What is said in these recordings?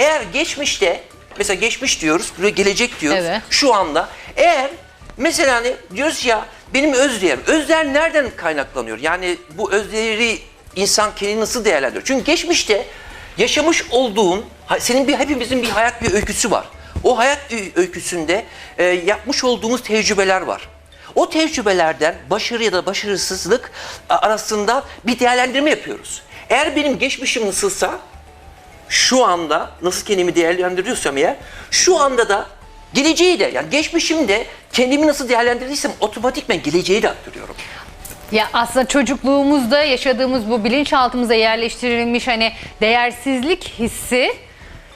eğer geçmişte mesela geçmiş diyoruz, gelecek diyoruz. Evet. Şu anda eğer mesela hani diyoruz ya benim özdeğerim. Özdeğer nereden kaynaklanıyor? Yani bu özdeğeri insan kendini nasıl değerlendiriyor? Çünkü geçmişte yaşamış olduğun, senin bir hepimizin bir hayat bir öyküsü var. O hayat öyküsünde e, yapmış olduğumuz tecrübeler var. O tecrübelerden başarı ya da başarısızlık arasında bir değerlendirme yapıyoruz. Eğer benim geçmişim nasılsa şu anda nasıl kendimi değerlendiriyorsam eğer şu anda da geleceği de yani geçmişimde kendimi nasıl değerlendirdiysem otomatikmen geleceği de aktarıyorum. Ya aslında çocukluğumuzda yaşadığımız bu bilinçaltımıza yerleştirilmiş hani değersizlik hissi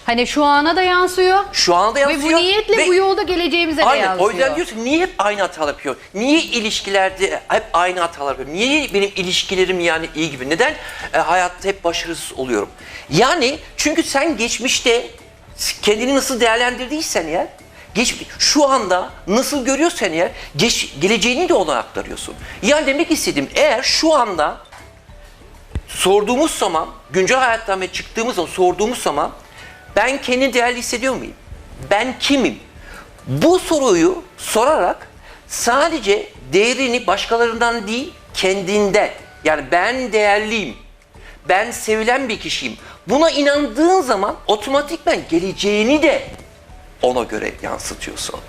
hani şu ana da yansıyor. Şu anda Ve yansıyor. bu niyetle ve- bu yolda geleceğimize de Aynen. yansıyor. O yüzden diyorsun niye hep aynı hatalar yapıyor? Niye ilişkilerde hep aynı hatalar yapıyorum? Niye benim ilişkilerim yani iyi gibi? Neden e, hayatta hep başarısız oluyorum? Yani çünkü sen geçmişte kendini nasıl değerlendirdiysen ya geç, şu anda nasıl görüyorsan eğer geç, geleceğini de ona aktarıyorsun. Yani demek istediğim eğer şu anda sorduğumuz zaman, güncel hayattan ve çıktığımız zaman sorduğumuz zaman ben kendimi değerli hissediyor muyum? Ben kimim? Bu soruyu sorarak sadece değerini başkalarından değil kendinde yani ben değerliyim, ben sevilen bir kişiyim. Buna inandığın zaman otomatikman geleceğini de ona göre yansıtıyorsun.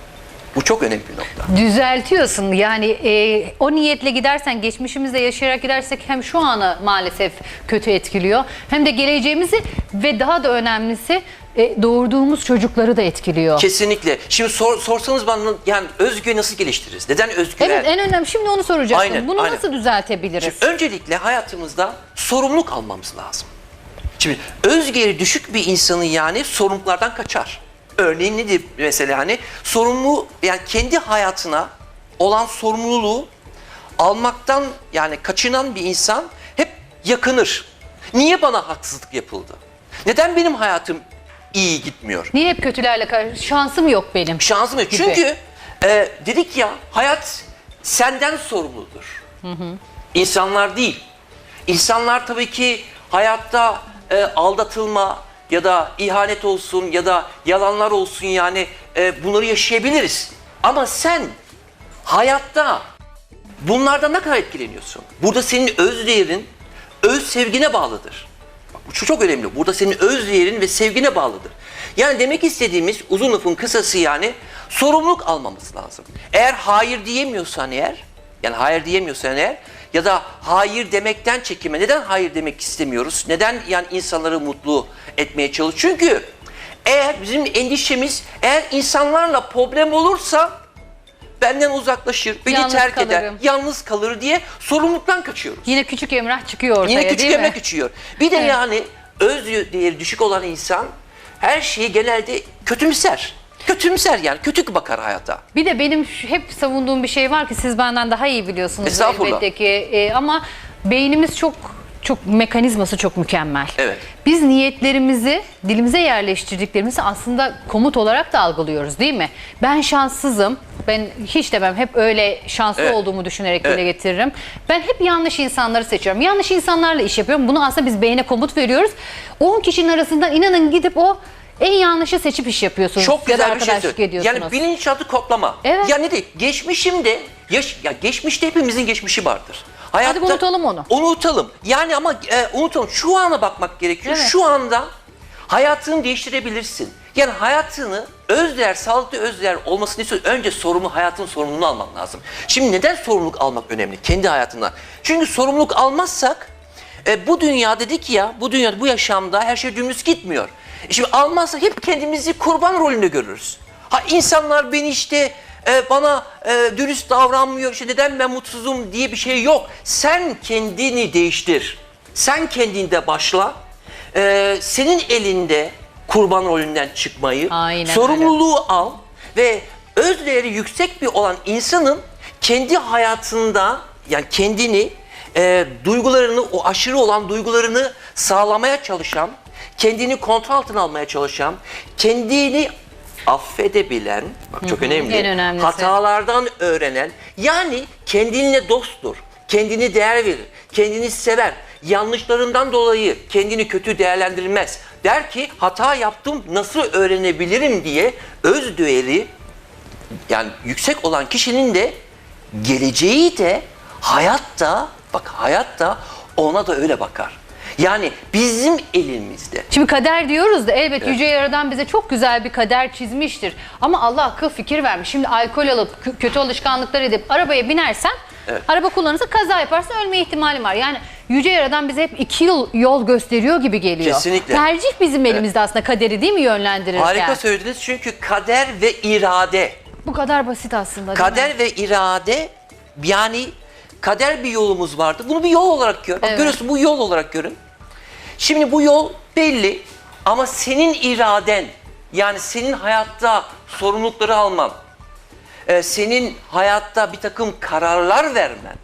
Bu çok önemli bir nokta. Düzeltiyorsun yani e, o niyetle gidersen geçmişimizde yaşayarak gidersek hem şu anı maalesef kötü etkiliyor hem de geleceğimizi ve daha da önemlisi e, doğurduğumuz çocukları da etkiliyor. Kesinlikle. Şimdi sor- sorsanız bana yani özgüveni nasıl geliştiririz? Neden özgüven? Evet en önemli şimdi onu soracaktım. Aynen, Bunu aynen. nasıl düzeltebiliriz? Şimdi öncelikle hayatımızda sorumluluk almamız lazım. Şimdi özgüveni düşük bir insanın yani sorumluluklardan kaçar. Örneğin nedir mesela hani sorumlu yani kendi hayatına olan sorumluluğu almaktan yani kaçınan bir insan hep yakınır. Niye bana haksızlık yapıldı? Neden benim hayatım iyi gitmiyor? Niye hep kötülerle karşı şansım yok benim? Şansım yok. Gibi. Çünkü e, dedik ya hayat senden sorumludur. İnsanlar değil. İnsanlar tabii ki hayatta e, aldatılma ya da ihanet olsun ya da yalanlar olsun yani e, bunları yaşayabiliriz. Ama sen hayatta bunlardan ne kadar etkileniyorsun? Burada senin öz değerin öz sevgine bağlıdır. Bak, bu çok önemli. Burada senin öz değerin ve sevgine bağlıdır. Yani demek istediğimiz uzun lafın kısası yani sorumluluk almamız lazım. Eğer hayır diyemiyorsan eğer, yani hayır diyemiyorsan eğer ya da hayır demekten çekinme. Neden hayır demek istemiyoruz? Neden yani insanları mutlu etmeye çalışıyoruz? Çünkü eğer bizim endişemiz eğer insanlarla problem olursa benden uzaklaşır, beni Yalnız terk eder, kalırım. yalnız kalır diye sorumluluktan kaçıyoruz. Yine küçük Emrah çıkıyor ortaya Yine küçük mi? küçüyor. Bir de yani öz değeri düşük olan insan her şeyi genelde kötümser. Kötümser yani kötü bakar hayata. Bir de benim şu- hep savunduğum bir şey var ki siz benden daha iyi biliyorsunuz Estağfurullah. elbette ki. E, ama beynimiz çok çok mekanizması çok mükemmel. Evet. Biz niyetlerimizi dilimize yerleştirdiklerimizi aslında komut olarak da algılıyoruz değil mi? Ben şanssızım. Ben hiç demem hep öyle şanslı Evet. olduğumu düşünerek Evet. dile getiririm. Ben hep yanlış insanları seçiyorum. Yanlış insanlarla iş yapıyorum. Bunu aslında biz beyne komut veriyoruz. 10 kişinin arasından inanın gidip o en yanlışı seçip iş yapıyorsunuz. Çok da güzel bir şey arkadaşlık ediyorsunuz. Yani bilinçaltı kodlama. Evet. Ya ne değil? Geçmişimde, yaş, ya geçmişte hepimizin geçmişi vardır. Hayatta, unutalım onu. Unutalım. Yani ama e, unutalım. Şu ana bakmak gerekiyor. Evet. Şu anda hayatını değiştirebilirsin. Yani hayatını özdeğer, sağlıklı özdeğer olmasını istiyorsan önce sorumlu, hayatın sorumluluğunu alman lazım. Şimdi neden sorumluluk almak önemli? Kendi hayatından. Çünkü sorumluluk almazsak e, bu dünya dedik ya, bu dünyada, bu yaşamda her şey dümdüz gitmiyor. E şimdi almazsak hep kendimizi kurban rolünde görürüz. Ha insanlar beni işte e, bana e, dürüst davranmıyor, işte neden ben mutsuzum diye bir şey yok. Sen kendini değiştir. Sen kendinde başla. E, senin elinde kurban rolünden çıkmayı, Aynen sorumluluğu al ve öz değeri yüksek bir olan insanın kendi hayatında yani kendini e, duygularını o aşırı olan duygularını sağlamaya çalışan, kendini kontrol altına almaya çalışan, kendini affedebilen, bak çok önemli, en önemlisi. hatalardan öğrenen, yani kendinle dosttur, kendini değer verir, kendini sever, yanlışlarından dolayı kendini kötü değerlendirmez, der ki hata yaptım nasıl öğrenebilirim diye özgüveni yani yüksek olan kişinin de geleceği de hayatta bak hayatta ona da öyle bakar. Yani bizim elimizde. Şimdi kader diyoruz da elbet Evet. Yüce Yaradan bize çok güzel bir kader çizmiştir. Ama Allah akıl fikir vermiş. Şimdi alkol alıp kö- kötü alışkanlıklar edip arabaya binersen, Evet. araba kullanırsa kaza yaparsan ölme ihtimali var. Yani Yüce Yaradan bize hep iki yıl yol gösteriyor gibi geliyor. Kesinlikle. Tercih bizim elimizde aslında kaderi değil mi yönlendirirken? Harika söylediniz çünkü kader ve irade. Bu kadar basit aslında? Kader ve irade yani kader bir yolumuz vardı. Bunu bir yol olarak gör. Bak Evet. görüyorsun bu yol olarak görün. Şimdi bu yol belli ama senin iraden yani senin hayatta sorumlulukları alman, e, senin hayatta bir takım kararlar vermen,